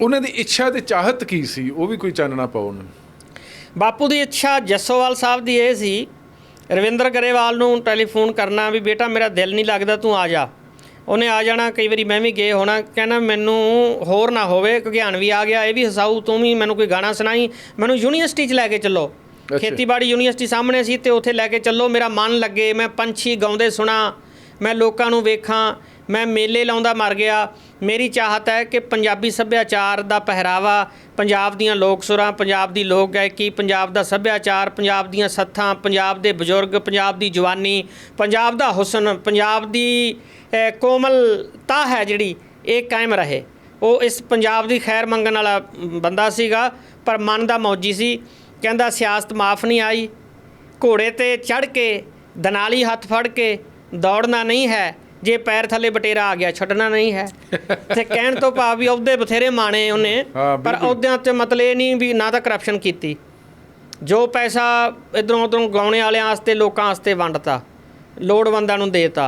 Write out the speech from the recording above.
ਉਹਨਾਂ ਦੀ ਇੱਛਾ ਤੇ ਚਾਹਤ ਕੀ ਸੀ? ਉਹ ਵੀ ਕੋਈ ਚਾਨਣਾ ਪਾਓ ਨਾ। ਬਾਪੂ ਦੀ ਇੱਛਾ ਜੱਸੋਵਾਲ ਸਾਹਿਬ ਦੀ ਇਹ ਸੀ ਰਵਿੰਦਰ ਗਰੇਵਾਲ ਨੂੰ ਟੈਲੀਫੋਨ ਕਰਨਾ ਵੀ ਬੇਟਾ ਮੇਰਾ ਦਿਲ ਨਹੀਂ ਲੱਗਦਾ ਤੂੰ ਆ ਜਾ। ਉਹਨੇ ਆ ਜਾਣਾ ਕਈ ਵਾਰੀ ਮੈਂ ਵੀ ਗਏ ਹੋਣਾ ਕਹਿੰਦਾ ਮੈਨੂੰ ਹੋਰ ਨਾ ਹੋਵੇ ਘਗਿਆਨ ਵੀ ਆ ਗਿਆ ਇਹ ਵੀ ਹਸਾਊ ਤੂੰ ਵੀ ਮੈਨੂੰ ਕੋਈ ਗਾਣਾ ਸੁਣਾਈ ਮੈਨੂੰ ਯੂਨੀਵਰਸਿਟੀ 'ਚ ਲੈ ਕੇ ਚੱਲੋ। ਖੇਤੀਬਾੜੀ ਯੂਨੀਵਰਸਿਟੀ ਸਾਹਮਣੇ ਸੀ ਤੇ ਉੱਥੇ ਲੈ ਕੇ ਚੱਲੋ ਮੇਰਾ ਮਨ ਲੱਗੇ ਮੈਂ ਪੰਛੀ ਗਾਉਂਦੇ ਸੁਣਾ ਮੈਂ ਲੋਕਾਂ ਨੂੰ ਵੇਖਾਂ ਮੈਂ ਮੇਲੇ ਲਾਉਂਦਾ ਮਰ ਗਿਆ। ਮੇਰੀ ਚਾਹਤ ਹੈ ਕਿ ਪੰਜਾਬੀ ਸੱਭਿਆਚਾਰ ਦਾ ਪਹਿਰਾਵਾ, ਪੰਜਾਬ ਦੀਆਂ ਲੋਕ ਸੁਰਾਂ, ਪੰਜਾਬ ਦੀ ਲੋਕ ਗਾਇਕੀ, ਪੰਜਾਬ ਦਾ ਸੱਭਿਆਚਾਰ, ਪੰਜਾਬ ਦੀਆਂ ਸੱਥਾਂ, ਪੰਜਾਬ ਦੇ ਬਜ਼ੁਰਗ, ਪੰਜਾਬ ਦੀ ਜਵਾਨੀ, ਪੰਜਾਬ ਦਾ ਹੁਸਨ, ਪੰਜਾਬ ਦੀ ਕੋਮਲਤਾ ਹੈ ਜਿਹੜੀ, ਇਹ ਕਾਇਮ ਰਹੇ। ਉਹ ਇਸ ਪੰਜਾਬ ਦੀ ਖੈਰ ਮੰਗਣ ਵਾਲਾ ਬੰਦਾ ਸੀਗਾ, ਪਰ ਮਨ ਦਾ ਮੌਜੀ ਸੀ। ਕਹਿੰਦਾ, ਸਿਆਸਤ ਮਾਫ ਨਹੀਂ ਆਈ। ਘੋੜੇ ਤੇ ਚੜ ਕੇ, ਦਨਾਲੀ ਹੱਥ ਫੜ ਕੇ, ਦੌੜਨਾ ਨਹੀਂ ਹੈ। ਜੇ ਪੈਰ ਥੱਲੇ ਬਟੇਰਾ ਆ ਗਿਆ ਛੱਡਣਾ ਨਹੀਂ ਹੈ। ਤੇ ਕਹਿਣ ਤੋਂ ਭਾਵ ਵੀ ਅਹੁਦੇ ਬਥੇਰੇ ਮਾਣੇ ਉਹਨੇ ਪਰ। ਅਹੁਦਿਆਂ ਤੇ ਮਤਲਬ ਇਹ ਨਹੀਂ ਵੀ ਨਾ ਤਾਂ ਕਰਪਸ਼ਨ ਕੀਤੀ। ਜੋ ਪੈਸਾ ਇਧਰੋਂ ਉਧਰੋਂ ਗਾਉਣੇ ਵਾਲਿਆਂ ਵਾਸਤੇ ਲੋਕਾਂ ਵਾਸਤੇ ਵੰਡਤਾ ਲੋੜਵੰਦਾਂ ਨੂੰ ਦੇਤਾ।